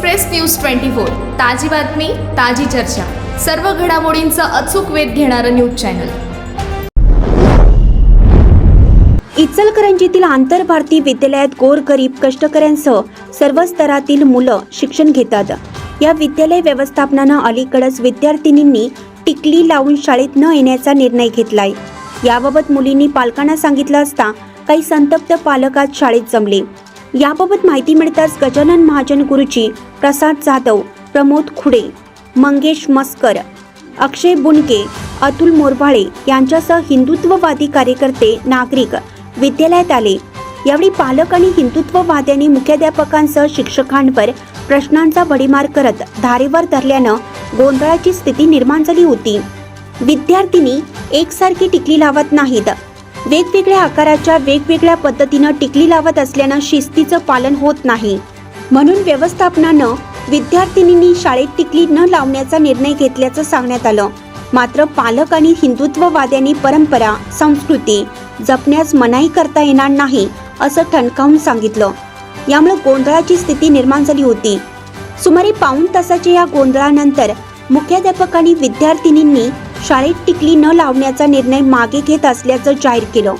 Express news twenty four ताजी बातमी ताजी चर्चा. सर्व घडामोडींचा अचूक वेध घेणारं न्यूज चॅनल. इचलकरंजीतील आंतरभारती विद्यालयात गोरगरीब कष्टकऱ्यांसह सर्व स्तरातील मुलं शिक्षण घेतात. या विद्यालय व्यवस्थापनानं अलीकडच विद्यार्थिनींनी टिकली लावून शाळेत न येण्याचा निर्णय घेतलाय. याबाबत मुलींनी पालकांना सांगितलं असता काही संतप्त पालक आज शाळेत जमले. याबाबत माहिती मिळताच गजानन महाजन गुरुजी प्रसाद जाधव प्रमोद खुडे मंगेश मस्कर अक्षय बुनके अतुल मोरभाळे यांच्यासह हिंदुत्ववादी कार्यकर्ते नागरिक विद्यालयात आले. यावेळी पालक आणि हिंदुत्ववाद्यांनी मुख्याध्यापकांसह शिक्षकांवर प्रश्नांचा भडीमार करत धारेवर धरल्यानं गोंधळाची स्थिती निर्माण झाली होती. विद्यार्थिनी एकसारखी टिकली लावत नाहीत. वेगवेगळ्या आकाराच्या वेगवेगळ्या पद्धतीनं टिकली लावत असल्यानं शिस्तीचं पालन होत नाही. म्हणून व्यवस्थापनानं विद्यार्थिनींनी शाळेत टिकली न लावण्याचा निर्णय घेतल्याचं सांगण्यात आलं. मात्र पालक आणि हिंदुत्ववाद्यांनी परंपरा संस्कृती जपण्यास मनाई करता येणार नाही असं ठणकावून सांगितलं. यामुळे गोंधळाची स्थिती निर्माण झाली होती. सुमारे पाऊण तासाच्या या गोंधळानंतर मुख्याध्यापकांनी विद्यार्थिनींनी शाळेत टिकली न लावण्याचा निर्णय मागे घेत असल्याचं जाहीर केलं.